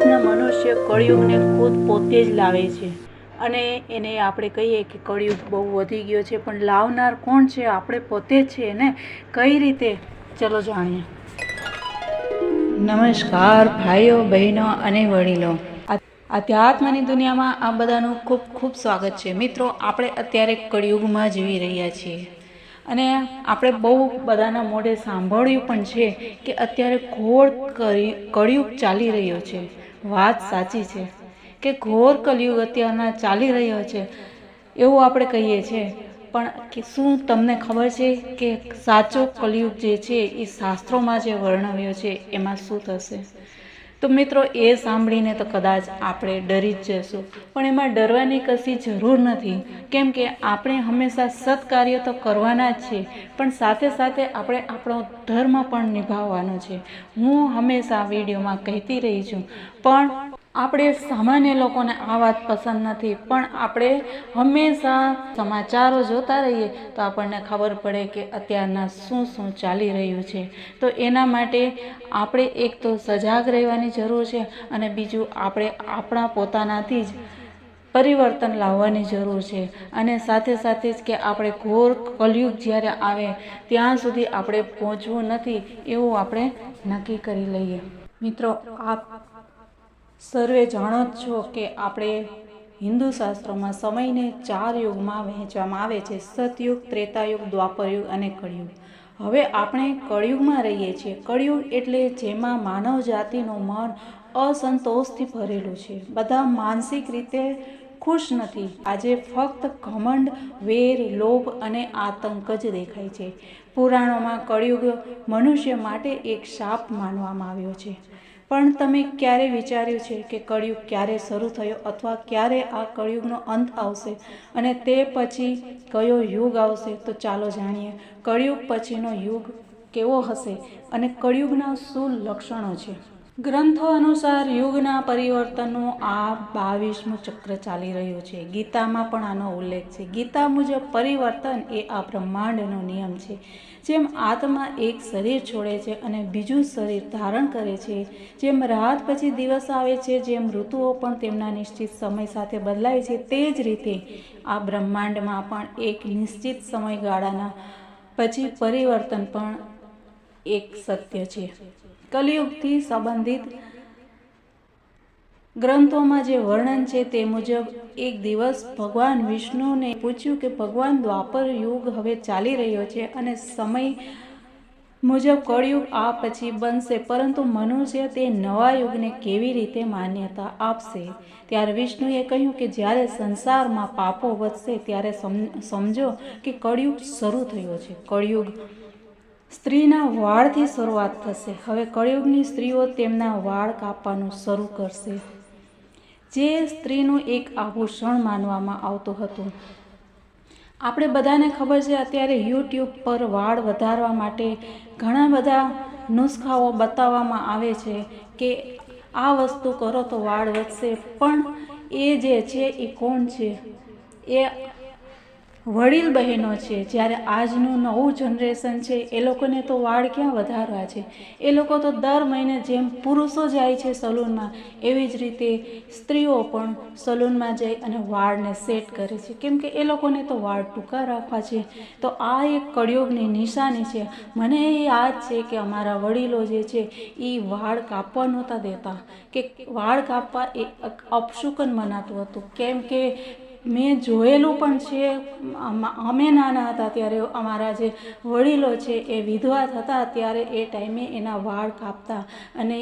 આજના મનુષ્ય કળિયુગને ખુદ પોતે જ લાવે છે. અને એને આપણે કહીએ કે કળિયુગ બહુ વધી ગયો છે, પણ લાવનાર કોણ છે? આપણે પોતે જ છે ને? કઈ રીતે? ચલો જાણીએ. નમસ્કાર ભાઈઓ, બહેનો અને વડીલો. આધ્યાત્મની દુનિયામાં આ બધાનું ખૂબ ખૂબ સ્વાગત છે. મિત્રો, આપણે અત્યારે કળિયુગમાં જીવી રહ્યા છીએ. અને આપણે બહુ બધાના મોઢે સાંભળ્યું પણ છે કે અત્યારે ઘોર કળી- કળિયુગ ચાલી રહ્યો છે. વાત સાચી છે કે ઘોર કલયુગ અત્યારના ચાલી રહ્યો છે, એવું આપણે કહીએ છીએ. પણ કે શું તમને ખબર છે કે સાચો કલયુગ જે છે, એ શાસ્ત્રોમાં જે વર્ણવ્યો છે, એમાં શું થશે? તો મિત્રો, એ સાંભળીને તો કદાચ આપણે ડરી જ જશું પણ એમાં ડરવાની કશી જરૂર નથી. કેમ કે આપણે હંમેશા સત્કાર્ય તો કરવાના જ છે, પણ સાથે સાથે આપણે આપણો ધર્મ પણ નિભાવવાનો છે. હું હંમેશા વિડીયોમાં કહેતી રહી છું. પણ આપણે સામાન્ય લોકોને આ વાત પસંદ નથી, પણ આપણે હંમેશા સમાચારો જોતા રહીએ તો આપણને ખબર પડે કે અત્યારના શું શું ચાલી રહ્યું છે. તો એના માટે આપણે એક તો સજાગ રહેવાની જરૂર છે અને બીજું આપણે આપણા પોતાનાથી જ પરિવર્તન લાવવાની જરૂર છે. અને સાથે સાથે જ કે આપણે ઘોર કલયુગ જ્યારે આવે, ત્યાં સુધી આપણે પહોંચવું નથી એવું આપણે નક્કી કરી લઈએ. મિત્રો, આપ સર્વે જાણો જ છો કે આપણે હિન્દુ શાસ્ત્રોમાં સમયને ચાર યુગમાં વહેંચવામાં આવે છે, સતયુગ, ત્રેતાયુગ, દ્વાપરયુગ અને કળિયુગ. હવે આપણે કળિયુગમાં રહીએ છીએ. કળિયુગ એટલે જેમાં માનવ જાતિનું મન અસંતોષથી ભરેલું છે. બધા માનસિક રીતે ખુશ નથી. આજે ફક્ત ઘમંડ, વેર, લોભ અને આતંક જ દેખાય છે. પુરાણોમાં કળિયુગ મનુષ્ય માટે એક શાપ માનવામાં આવ્યો છે. પણ તમે ક્યારે વિચાર્યું છે કે કળિયુગ ક્યારે શરૂ થયો અથવા ક્યારે આ કળિયુગનો અંત આવશે? અને તે પછી કયો યુગ આવશે? તો ચાલો જાણીએ. કળિયુગ પછીનો યુગ કેવો હશે? અને કળિયુગના શું લક્ષણો છે? ગ્રંથો અનુસાર યુગના પરિવર્તનનું આ બાવીસમું ચક્ર ચાલી રહ્યું છે. ગીતામાં પણ આનો ઉલ્લેખ છે. ગીતા મુજબ પરિવર્તન એ આ બ્રહ્માંડનો નિયમ છે. જેમ આત્મા એક શરીર છોડે છે અને બીજું શરીર ધારણ કરે છે. જેમ રાત પછી દિવસ આવે છે, જેમ ઋતુઓ પણ તેમના નિશ્ચિત સમય સાથે બદલાય છે, તે જ રીતે આ બ્રહ્માંડમાં પણ એક નિશ્ચિત સમયગાળાના પછી પરિવર્તન પણ એક સત્ય છે. કલિયુગથી સંબંધિત ગ્રંથોમાં જે વર્ણન છે તે મુજબ એક દિવસ ભગવાન વિષ્ણુને પૂછ્યું કે, ભગવાન, દ્વાપર યુગ હવે ચાલી રહ્યો છે અને સમય મુજબ કળયુગ આ પછી બનશે, પરંતુ મનુષ્ય તે નવા યુગને કેવી રીતે માન્યતા આપશે? ત્યારે વિષ્ણુએ કહ્યું કે, જ્યારે સંસારમાં પાપો વધશે ત્યારે સમજો કે કળયુગ શરૂ થયો છે. કળયુગ સ્ત્રીના વાળથી શરૂઆત થશે. હવે કળિયુગની સ્ત્રીઓ તેમના વાળ કાપવાનું શરૂ કરશે. જે સ્ત્રીનું એક આભૂષણ માનવામાં આવતું હતું. આપણે બધાને ખબર છે, અત્યારે યુટ્યુબ પર વાળ વધારવા માટે ઘણા બધા નુસ્ખાઓ બતાવવામાં આવે છે કે આ વસ્તુ કરો તો વાળ વધશે. પણ એ જે છે, એ કોણ છે? એ વડીલ બહેનો છે, જ્યારે આજનું નવું જનરેશન છે, એ લોકોને તો વાળ ક્યાં વધારવા છે? એ લોકો તો દર મહિને જેમ પુરુષો જાય છે સલૂનમાં, એવી જ રીતે સ્ત્રીઓ પણ સલૂનમાં જઈ અને વાળને સેટ કરે છે. કેમ કે એ લોકોને તો વાળ ટૂંકા રાખવા છે. તો આ એક કળિયોગની નિશાની છે. મને એ યાદ છે કે અમારા વડીલો જે છે, એ વાળ કાપવા નહોતા દેતા. કે વાળ કાપવા એ અપશુકન મનાતું હતું. કેમ કે મેં જોયેલું પણ છે. અમે નાના હતા ત્યારે અમારા જે વડીલો છે એ વિધવા થતા ત્યારે એ ટાઈમે એના વાળ કાપતા અને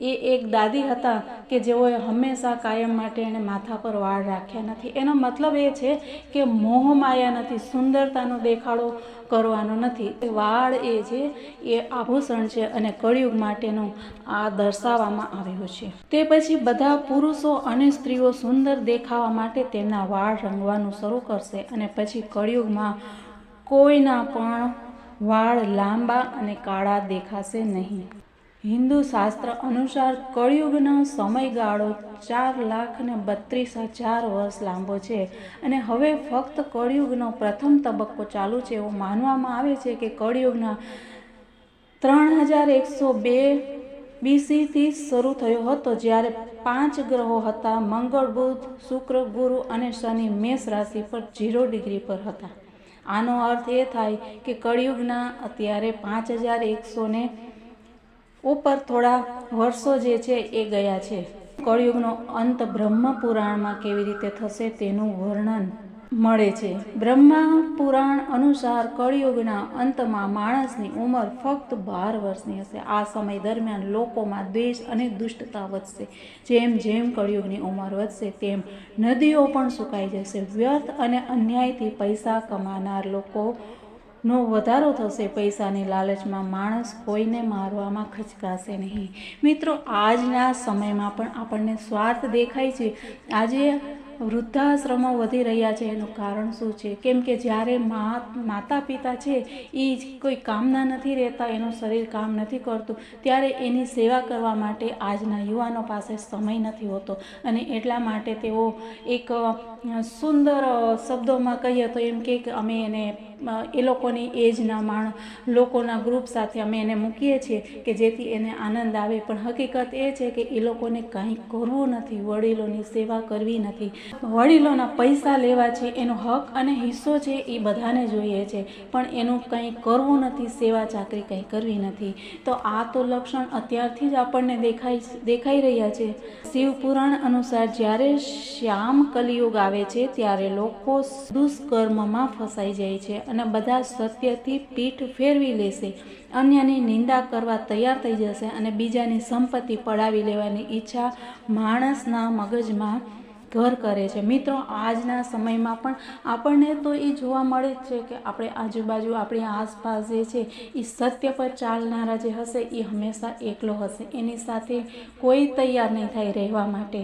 એ એક દાદી હતા કે જેઓએ હંમેશા કાયમ માટે એણે માથા પર વાળ રાખ્યા નથી. એનો મતલબ એ છે કે મોહ માયા નથી, સુંદરતાનો દેખાડો કરવાનો નથી. વાળ એ છે, એ આભૂષણ છે અને કળિયુગ માટેનું આ દર્શાવવામાં આવ્યું છે. તે પછી બધા પુરુષો અને સ્ત્રીઓ સુંદર દેખાવા માટે તેમના વાળ રંગવાનું શરૂ કરશે અને પછી કળિયુગમાં કોઈના પણ વાળ લાંબા અને કાળા દેખાશે નહીં. હિન્દુ શાસ્ત્ર અનુસાર કળિયુગનો સમયગાળો ચાર લાખ ને બત્રીસ હજાર વર્ષ લાંબો છે અને હવે ફક્ત કળિયુગનો પ્રથમ તબક્કો ચાલુ છે એવું માનવામાં આવે છે કે કળિયુગના ત્રણ હજાર એકસો બે બીસીથી શરૂ થયો હતો, જ્યારે પાંચ ગ્રહો હતા, મંગળ, બુધ, શુક્ર, ગુરુ અને શનિ મેષ રાશિ પર ઝીરો ડિગ્રી પર હતા. આનો અર્થ એ થાય કે કળિયુગના અત્યારે પાંચ હજાર એકસો ને ઉપર થોડા વર્ષો જે છે એ ગયા છે. કળિયુગનો અંત બ્રહ્મ પુરાણમાં કેવી રીતે થશે તેનું વર્ણન મળે છે. બ્રહ્મા પુરાણ અનુસાર કળિયુગના અંતમાં માણસની ઉંમર ફક્ત બાર વર્ષની હશે. આ સમય દરમિયાન લોકોમાં દ્વેષ અને દુષ્ટતા વધશે. જેમ જેમ કળિયુગની ઉંમર વધશે, તેમ નદીઓ પણ સુકાઈ જશે. વ્યર્થ અને અન્યાયથી પૈસા કમાનાર લોકો નો વધારો થશે પૈસાની લાલચમાં માણસ કોઈને મારવામાં ખચકાશે નહીં. મિત્રો, આજના સમયમાં પણ આપણને સ્વાર્થ દેખાય છે. આજે વૃદ્ધાશ્રમો વધી રહ્યા છે. એનું કારણ શું છે? કેમ કે જ્યારે માતા પિતા છે એ કોઈ કામના નથી રહેતા, એનું શરીર કામ નથી કરતું, ત્યારે એની સેવા કરવા માટે આજના યુવાનો પાસે સમય નથી હોતો. અને એટલા માટે તેઓ એક સુંદર શબ્દોમાં કહીએ તો એમ કે અમે એને એ લોકોની એજના માણ, લોકોના ગ્રુપ સાથે અમે એને મૂકીએ છીએ કે જેથી એને આનંદ આવે. પણ હકીકત એ છે કે એ લોકોને કંઈ કરવું નથી, વડીલોની સેવા કરવી નથી. વડીલોના પૈસા લેવા છે, એનો હક અને હિસ્સો છે એ બધાને જોઈએ છે. પણ એનું કંઈ કરવું નથી, સેવા ચાકરી કંઈ કરવી નથી. તો આ તો લક્ષણ અત્યારથી જ આપણને દેખાય દેખાઈ રહ્યા છે. શિવ પુરાણ અનુસાર જ્યારે શ્યામ કલિયુગ આવે છે, ત્યારે લોકો દુષ્કર્મમાં ફસાઈ જાય છે. અને બધા સત્યથી પીઠ ફેરવી લેશે. અન્યની નિંદા કરવા તૈયાર થઈ જશે અને બીજાની સંપત્તિ પડાવી લેવાની ઈચ્છા માણસના મગજમાં ઘર કરે છે. મિત્રો, આજના સમયમાં પણ આપણને તો એ જોવા મળે જ છે કે આપણે આજુબાજુ આપણી આસપાસ જે છે, એ સત્ય પર ચાલનારા જે હશે, એ હંમેશા એકલો હશે. એની સાથે કોઈ તૈયાર નહીં થાય રહેવા માટે.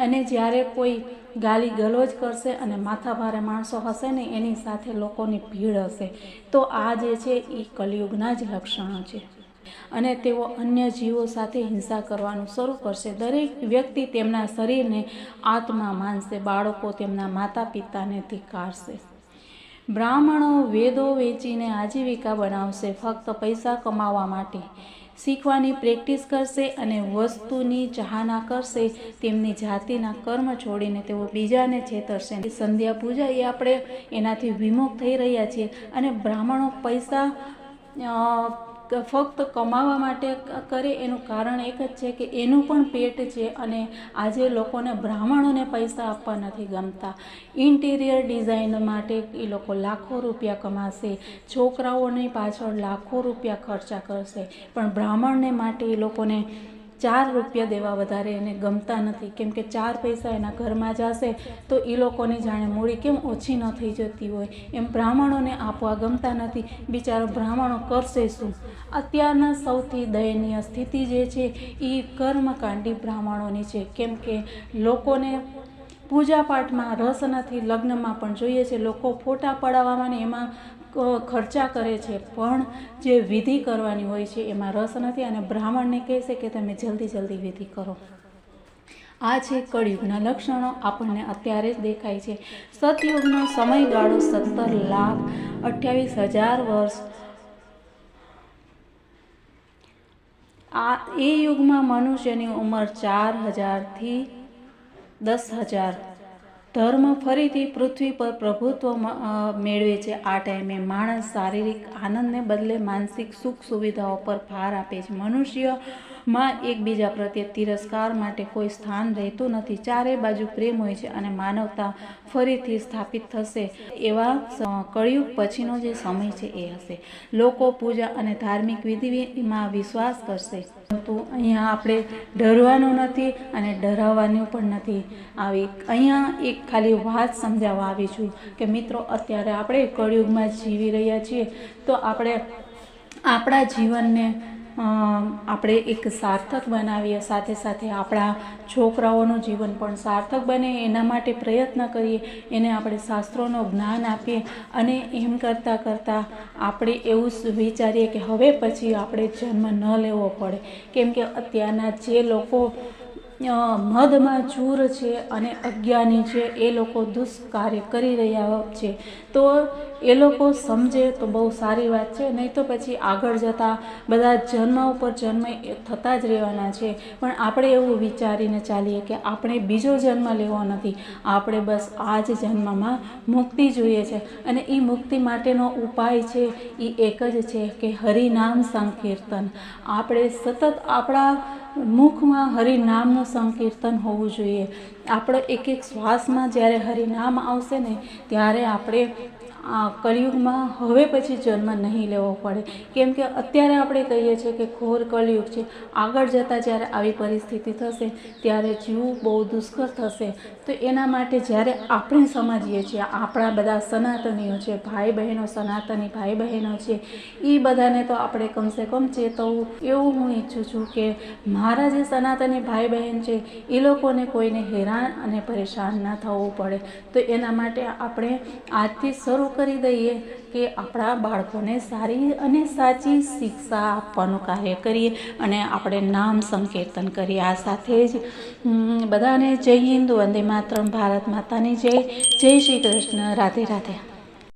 અને જ્યારે કોઈ ગાલી ગલોજ કરશે અને માથાભારે માણસો હશે ને, એની સાથે લોકોની ભીડ હશે. તો આ જે છે, એ કલિયુગના જ લક્ષણો છે. અને તેઓ અન્ય જીવો સાથે હિંસા કરવાનું શરૂ કરશે. દરેક વ્યક્તિ તેમના શરીરને આત્મા માનશે, બાળકો તેમના માતા પિતાને ધિકારશે. બ્રાહ્મણો વેદો વેચીને આજીવિકા બનાવશે, ફક્ત પૈસા કમાવા માટે. શીખવાની પ્રેક્ટિસ કરશે અને વસ્તુની ચાહના કરશે. તેમની જાતિના કર્મ છોડીને તેઓ બીજાને છેતરશે. સંધ્યા પૂજા એ આપણે એનાથી વિમુખ થઈ રહ્યા છીએ અને બ્રાહ્મણો પૈસા ફક્ત કમાવા માટે કરે એનું કારણ એક જ છે કે એનું પણ પેટ છે અને આજે લોકોને બ્રાહ્મણોને પૈસા આપવા નથી ગમતા. ઇન્ટિરિયર ડિઝાઇન માટે એ લોકો લાખો રૂપિયા કમાશે, છોકરાઓની પાછળ લાખો રૂપિયા ખર્ચા કરશે. પણ બ્રાહ્મણને માટે એ લોકોને ચાર રૂપિયા દેવા વધારે એને ગમતા નથી. કેમ કે ચાર પૈસા એના ઘરમાં જશે તો એ લોકોની જાણે મૂડી કેમ ઓછી ન થઈ જતી હોય. એમ બ્રાહ્મણોને આપવા ગમતા નથી. બિચારો બ્રાહ્મણો કરશે શું? અત્યારના સૌથી દયનીય સ્થિતિ જે છે એ કર્મકાંડી બ્રાહ્મણોની છે. કેમ કે લોકોને પૂજાપાઠમાં રસ નથી, લગ્નમાં પણ જોઈએ છે. લોકો ફોટા પડાવવામાં ને એમાં ખર્ચા કરે છે, પણ જે વિધિ કરવાની હોય છે, એમાં રસ નથી અને બ્રાહ્મણને કહેશે કે તમે જલ્દી જલ્દી વિધિ કરો. આ છે કળિયુગના લક્ષણો, આપણને અત્યારે જ દેખાય છે. સતયુગનો સમયગાળો સત્તર લાખ અઠ્યાવીસ હજાર વર્ષ. આ, એ યુગમાં મનુષ્યની ઉંમર ચાર હજારથી દસ હજાર ધર્મ ફરીથી પૃથ્વી પર પ્રભુત્વ મેળવે છે. આ ટાઈમે માણસ શારીરિક આનંદને બદલે માનસિક સુખ સુવિધાઓ પર ભાર આપે છે. મનુષ્યમાં એકબીજા પ્રત્યે તિરસ્કાર માટે કોઈ સ્થાન રહેતું નથી. ચારે બાજુ પ્રેમ હોય છે અને માનવતા ફરીથી સ્થાપિત થશે એવા કળિયુગ પછીનો જે સમય છે એ હશે. લોકો પૂજા અને ધાર્મિક વિધિમાં વિશ્વાસ કરશે. પરંતુ અહીંયા આપણે ડરવાનું નથી અને ડરાવવાનું પણ નથી. આવી, અહીંયા એક ખાલી વાત સમજાવવા આવી છું કે મિત્રો, અત્યારે આપણે કળિયુગમાં જીવી રહ્યા છીએ. તો આપણે આપણા જીવનને આપણે એક સાર્થક બનાવીએ, સાથે સાથે આપણા છોકરાઓનું જીવન પણ સાર્થક બને, એના માટે પ્રયત્ન કરીએ, એને આપણે શાસ્ત્રોનું જ્ઞાન આપીએ અને એમ કરતાં કરતાં આપણે એવું વિચારીએ કે હવે પછી આપણે જન્મ ન લેવો પડે. કેમ કે અત્યારના જે લોકો મધમાં ચૂર છે અને અજ્ઞાની છે, એ લોકો દુષ્કાર્ય કરી રહ્યા છે. તો એ લોકો સમજે તો બહુ સારી વાત છે, નહીં તો પછી આગળ જતાં બધા જન્મ ઉપર જન્મ થતા જ રહેવાના છે. પણ આપણે એવું વિચારીને ચાલીએ કે આપણે બીજો જન્મ લેવો નથી. આપણે બસ આ જ જન્મમાં મુક્તિ જોઈએ છે. અને એ મુક્તિ માટેનો ઉપાય છે એ એક જ છે કે હરિનામ સંકીર્તન. આપણે સતત આપણા મુખમાં હરિનામનું સંકીર્તન હોવું જોઈએ. આપણો એક એક શ્વાસમાં જ્યારે હરિનામ આવશે ને, ત્યારે આપણે આ કળિયુગમાં હવે પછી જન્મ નહીં લેવો પડે. કેમ કે અત્યારે આપણે કહીએ છીએ કે ઘોર કળિયુગ છે. આગળ જતાં જ્યારે આવી પરિસ્થિતિ થશે, ત્યારે જીવવું બહુ દુષ્કર થશે. તો એના માટે જ્યારે આપણે સમજીએ છીએ, આપણા બધા સનાતનીઓ છે ભાઈ બહેનો સનાતની ભાઈ બહેનો છે એ બધાને તો આપણે કમસે કમ ચેતવવું એવું હું ઈચ્છું છું કે મારા જે સનાતની ભાઈ બહેન છે એ લોકોને કોઈને હેરાન અને પરેશાન ના થવું પડે. તો એના માટે આપણે આજથી શરૂ કરી દઈએ કે આપણા બાળકોને સારી અને સાચી શિક્ષા આપવાનું કાર્ય કરીએ અને આપણે નામ સંકીર્તન કરીએ. આ સાથે જ બધાને જય હિન્દ, વંદે માતરમ, ભારત માતાની જય. જય શ્રી કૃષ્ણ. રાધે રાધે.